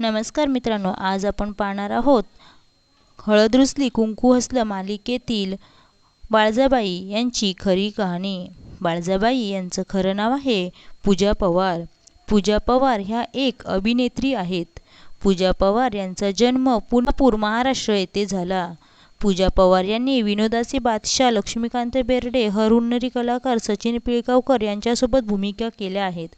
नमस्कार मित्रांनो आज आपण पाहणार आहोत हळद रुसली कुंकू हसलं मालिकेतील बाळजाबाई यांची खरी कहाणी. बाळजाबाई यांचं खरं नाव आहे पूजा पवार. पूजा पवार ह्या एक अभिनेत्री आहेत. पूजा पवार यांचा जन्म पुनापूर महाराष्ट्र येथे झाला. पूजा पवार यांनी विनोदाचे बादशाह लक्ष्मीकांत बेर्डे हरहुन्नरी कलाकार सचिन पिळगावकर यांच्यासोबत भूमिका केल्या आहेत.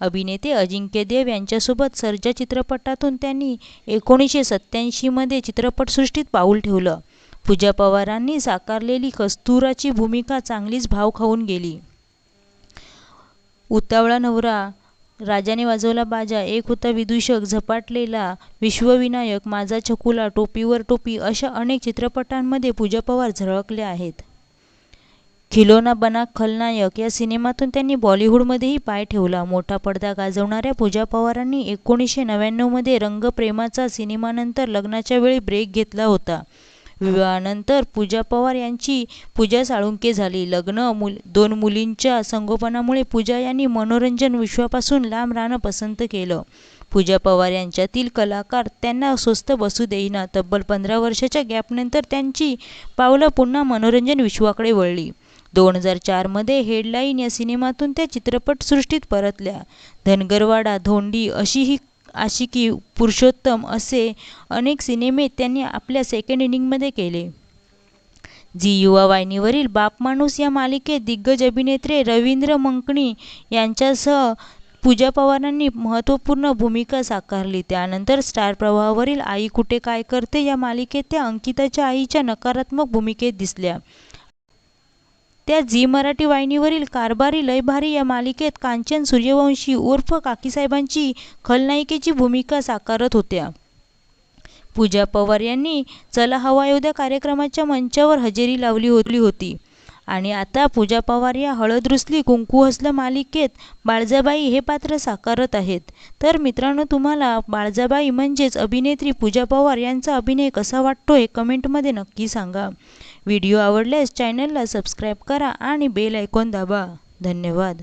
अभिनेते अजिंक्य देव यांच्यासोबत सर्जा चित्रपटातून त्यांनी एकोणीसशे सत्त्याऐंशीमध्ये चित्रपटसृष्टीत पाऊल ठेवलं. पूजा पवारांनी साकारलेली कस्तुराची भूमिका चांगलीच भाव खाऊन गेली. उतावळा नवरा राजाने वाजवला बाजा. एक होता विदूषक झपाटलेला विश्वविनायक. माझा छकुला टोपीवर टोपी अशा अनेक चित्रपटांमध्ये पूजा पवार झळकल्या आहेत. खिलोना बना खलनायक या सिनेमातून त्यांनी बॉलिवूडमध्येही पाय ठेवला. मोठा पडदा गाजवणाऱ्या पूजा पवारांनी एकोणीसशे नव्याण्णवमध्ये रंगप्रेमाचा सिनेमानंतर लग्नाच्या वेळी ब्रेक घेतला होता. विवाहानंतर पूजा पवार यांची पूजा साळुंके झाली. लग्न मुल दोन मुलींच्या संगोपनामुळे पूजा यांनी मनोरंजन विश्वापासून लांब राहणं पसंत केलं. पूजा पवार यांच्यातील कलाकार त्यांना स्वस्त बसू देईना. तब्बल पंधरा वर्षाच्या गॅपनंतर त्यांची पावलं पुन्हा मनोरंजन विश्वाकडे वळली. दोन हजार चारमध्ये हेडलाईन या सिनेमातून त्या चित्रपटसृष्टीत परतल्या. धनगरवाडा धोंडी अशी ही आशिकी पुरुषोत्तम असे अनेक सिनेमे त्यांनी आपल्या सेकंड इनिंगमध्ये केले. झी युवा वाहिनीवरील बाप माणूस या मालिकेत दिग्गज अभिनेत्री रवींद्र मंकणी यांच्यासह पूजा पवारांनी महत्त्वपूर्ण भूमिका साकारली. त्यानंतर स्टार प्रवाहावरील आई कुठे काय करते या मालिकेत त्या अंकिताच्या आईच्या नकारात्मक भूमिकेत दिसल्या. त्या झी मराठी वाहिनीवरील कारभारी लय भारी या मालिकेत कांचन सूर्यवंशी उर्फ काकीसाहेबांची खलनायिकेची भूमिका साकारत होत्या. पूजा पवार यांनी चला हवा योद्या कार्यक्रमाच्या मंचावर हजेरी लावली होती. आणि आता पूजा पवार या हळद रुसली कुंकू हसलं मालिकेत बाळजाबाई हे पात्र साकारत आहेत. तर मित्रांनो तुम्हाला बाळजाबाई म्हणजेच अभिनेत्री पूजा पवार यांचा अभिनय कसा वाटतो हे कमेंटमध्ये नक्की सांगा. व्हिडिओ आवडल्यास चॅनलला सबस्क्राईब करा आणि बेल ऐकून दाबा. धन्यवाद.